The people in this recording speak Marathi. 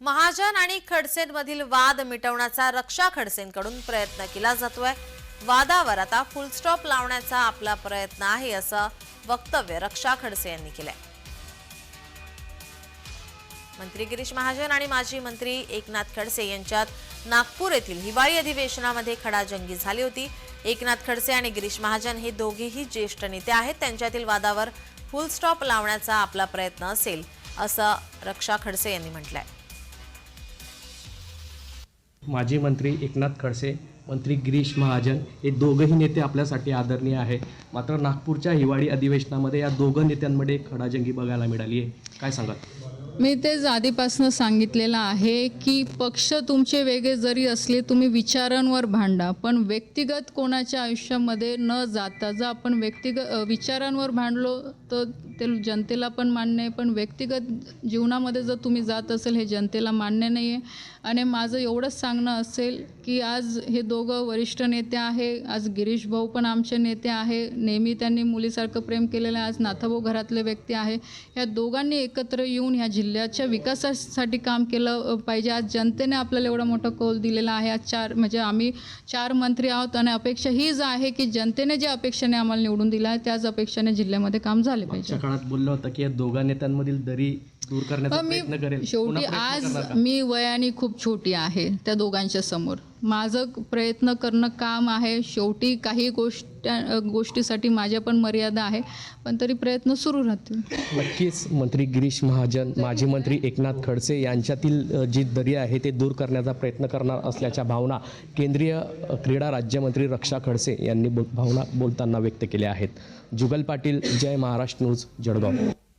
महाजन आणि खडसेंमधील वाद मिटवण्याचा रक्षा खडसेंकडून प्रयत्न केला जातोय. वादावर आता फुलस्टॉप लावण्याचा आपला प्रयत्न आहे असं वक्तव्य रक्षा खडसे यांनी केलंय. मंत्री गिरीश महाजन आणि माजी मंत्री एकनाथ खडसे यांच्यात नागपूर येथील हिवाळी अधिवेशनामध्ये खडाजंगी झाली होती. एकनाथ खडसे आणि गिरीश महाजन हे दोघेही ज्येष्ठ नेते आहेत. त्यांच्यातील वादावर फुलस्टॉप लावण्याचा आपला प्रयत्न असेल असं रक्षा खडसे यांनी म्हटलंय. माजी मंत्री एकनाथ खडसे मंत्री गिरीश महाजन हे दोघंही नेते आपल्यासाठी आदरणीय आहे मात्र नागपूरच्या हिवाळी अधिवेशनामध्ये या दोघं नेत्यांमध्ये खडाजंगी बघायला मिळाली आहे काय सांगाल? मी तेच आधीपासून सांगितलेलं आहे की पक्ष तुमचे वेगळे जरी असले तुम्ही विचारांवर भांडा पण व्यक्तिगत कोणाच्या आयुष्यामध्ये न जाता जर आपण व्यक्तिगत विचारांवर भांडलो तर ते जनतेला पण मान्य आहे पण व्यक्तिगत जीवनामध्ये जर तुम्ही जात असेल हे जनतेला मान्य नाही आहे आणि माझं एवढंच सांगणं असेल की आज हे दोघं वरिष्ठ नेते आहे आज गिरीश भाऊ पण आमचे नेते आहे. नेहमी त्यांनी मुलीसारखं प्रेम केलेलं आहे. आज नाथाभाऊ घरातले व्यक्ती आहे. या दोघांनी एकत्र येऊन ह्या जिल्ह्याच्या विकासासाठी काम केलं पाहिजे. आज जनतेने आपल्याला एवढा मोठा कौल दिलेला आहे. आज चार म्हणजे आम्ही चार मंत्री आहोत आणि अपेक्षा हीच आहे की जनतेने ज्या अपेक्षेने आम्हाला निवडून दिला आहे त्याच अपेक्षेने जिल्ह्यामध्ये काम झाले पाहिजे. काळात बोललं होतं की या दोघा नेत्यांमधील दरी दूर करण्याचा प्रयत्न करेल शेवटी आज? मी वयाने खूप छोटी आहे त्या दोघांच्या समोर. माझं प्रयत्न करणं काम आहे. शेवटी काही गोष्ट गोष्टीसाठी माझ्या पण मर्यादा आहे पण तरी प्रयत्न सुरू राहतील. नक्कीच मंत्री गिरीश महाजन माजी मंत्री एकनाथ खडसे यांच्यातील जी दरी आहे ते दूर करण्याचा प्रयत्न करणार असल्याच्या भावना केंद्रीय क्रीडा राज्यमंत्री रक्षा खडसे यांनी भावना बोलताना व्यक्त केल्या आहेत. जुगल पाटील जय महाराष्ट्र न्यूज जळगाव.